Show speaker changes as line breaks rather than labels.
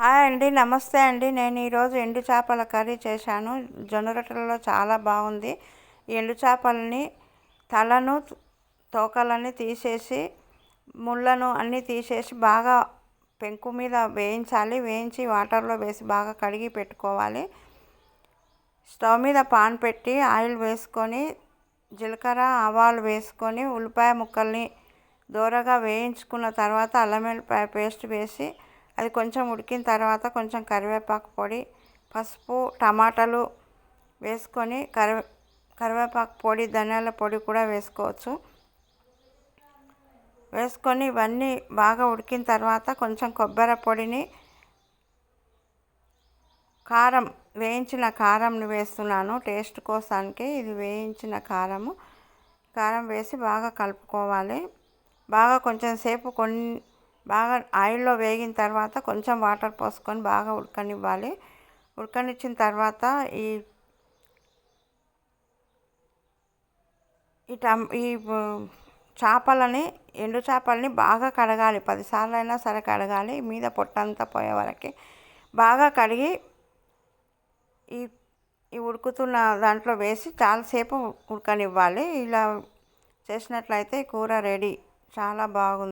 Hi అండి నమస్తే అండి. నేను ఈరోజు ఎండు చేపల కర్రీ చేశాను. జొన్న రొట్టెలలో చాలా బాగుంది. ఎండు చేపలని తలను తోకలని తీసేసి ముళ్ళను అన్నీ తీసేసి బాగా పెంకు మీద వేయించాలి. వేయించి వాటర్లో వేసి బాగా కడిగి పెట్టుకోవాలి. స్టవ్ మీద పాన్ పెట్టి ఆయిల్ వేసుకొని జీలకర్ర ఆవాలు వేసుకొని ఉల్లిపాయ ముక్కల్ని దూరగా వేయించుకున్న తర్వాత అల్లం వెల్లిపాయ పేస్ట్ వేసి అది కొంచెం ఉడికిన తర్వాత కొంచెం కరివేపాకు పొడి పసుపు టమాటాలు వేసుకొని కరివే కరివేపాకు పొడి ధనియాల పొడి కూడా వేసుకోవచ్చు. వేసుకొని ఇవన్నీ బాగా ఉడికిన తర్వాత కొంచెం కొబ్బరి పొడిని కారం వేయించిన కారంని వేస్తున్నాను. టేస్ట్ కోసానికి ఇది వేయించిన కారము. కారం వేసి బాగా కలుపుకోవాలి. బాగా కొంచెం సేపు కొన్ని బాగా ఆయిల్లో వేగిన తర్వాత కొంచెం వాటర్ పోసుకొని బాగా ఉడకనివ్వాలి. ఉడకనిచ్చిన తర్వాత ఈ ఈ టమ్ ఈ చేపలని ఎండు చేపలని బాగా కడగాలి. పదిసార్లు అయినా సరే కడగాలి. మీద పొట్టంతా పోయే వరకు బాగా కడిగి ఈ ఈ ఉడుకుతున్న దాంట్లో వేసి చాలాసేపు ఉడకనివ్వాలి. ఇలా చేసినట్లయితే కూర రెడీ. చాలా బాగుంది.